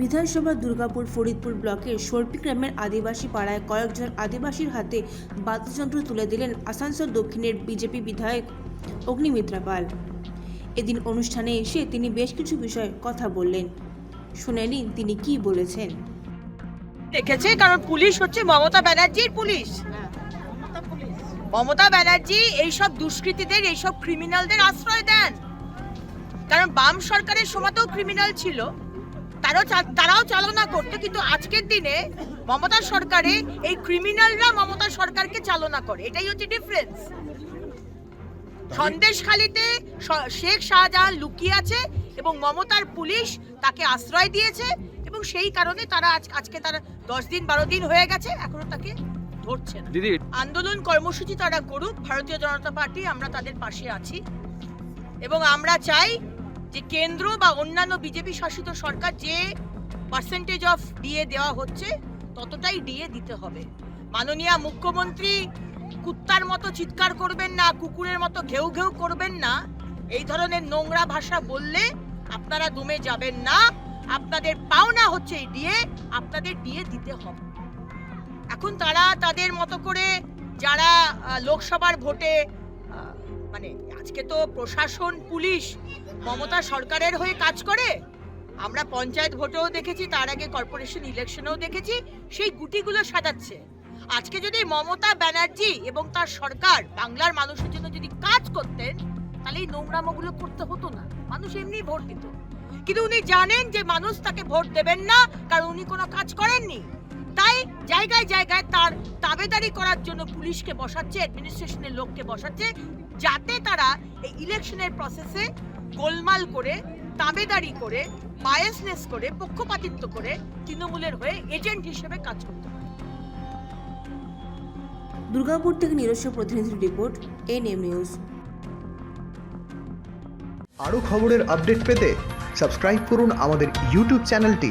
বিধানসভা দুর্গাপুর ফরিদপুর ব্লকের সর্পি গ্রামের আদিবাসী পাড়ায় কয়েকজন আদিবাসীর হাতে বাদ্যযন্ত্র তুলে দিলেন আসানসোল দক্ষিণের বিজেপি বিধায়ক অগ্নিমিত্রা পাল। এদিন অনুষ্ঠানে এসে তিনি বেশ কিছু বিষয়ে কথা বললেন। শুনে নিন তিনি কি বলেছেন? দেখেছে, কারণ পুলিশ হচ্ছে মমতা ব্যানার্জির পুলিশ। মমতা ব্যানার্জি এইসব দুষ্কৃতীদের, এইসব ক্রিমিনালদের আশ্রয় দেন। কারণ বাম সরকারের সময়তেও ক্রিমিনাল ছিল। তারাও চা- তারাও চালনা করতো কিন্তু আজকের দিনে মমতা সরকারে এই ক্রিমিনালরা মমতা সরকারকে চালনা করে। এটাই হচ্ছে ডিফারেন্স সন্দেশখালিতে শেখ শাহজাহান লুকিয়ে আছে এবং মমতার পুলিশ তাকে আশ্রয় দিয়েছে এবং সেই কারণে তারা আজ আজকে তারা দশ দিন বারো দিন হয়ে গেছে এখনও তাকে ধরছে না। দিদি আন্দোলন কর্মসূচি তারা করুক ভারতীয় জনতা পার্টি আমরা তাদের পাশে আছি। এবং আমরা চাই যে কেন্দ্র বা অন্যান্য বিজেপি শাসিত সরকার যে পার্সেন্টেজ অফ ডিএ দেওয়া হচ্ছে, ততটাই ডিএ দিতে হবে। মাননীয় মুখ্যমন্ত্রী কুত্তার মতো চিৎকার করবেন না, কুকুরের মতো ঘেউ ঘেউ করবেন না। এই ধরনের নোংরা ভাষা বললে আপনারা দমে যাবেন না। আপনাদের পাওনা হচ্ছে এই ডিএ আপনাদের ডিএ দিতে হবে। এখন তারা তাদের মতো করে যারা লোকসভার ভোটে মানে আজকে তো প্রশাসন, পুলিশ, মমতা সরকারের হয়ে কাজ করে। আমরা পঞ্চায়েত ভোটেও দেখেছি, তার আগে কর্পোরেশন ইলেকশনেও দেখেছি, সেই গুটিগুলো সাজাচ্ছে। আজকে যদি মমতা ব্যানার্জি এবং তার সরকার বাংলার মানুষের জন্য যদি কাজ করতেন, তাহলে এই নোংরামোগুলো করতে হতো না। মানুষ এমনি ভোট দিত। কিন্তু উনি জানেন যে মানুষ তাকে ভোট দেবেন না, কারণ উনি কোনো কাজ করেননি। তাই জায়গায় জায়গায় তার তাবেদারি করার জন্য পুলিশকে বসাচ্ছে অ্যাডমিনিস্ট্রেশনের লোককে বসাচ্ছে যাতে তারা এই ইলেকশনের প্রসেসে গোলমাল করে তাবেদারি করে বায়াসনেস করে পক্ষপাতিত্ব করে তৃণমূলের হয়ে এজেন্ট হিসেবে কাজ করতে পারে। দুর্গাপুর থেকে নিজস্ব প্রতিনিধির রিপোর্ট এনএম নিউজ। আরও খবরের আপডেট পেতে সাবস্ক্রাইব করুন আমাদের ইউটিউব চ্যানেলটি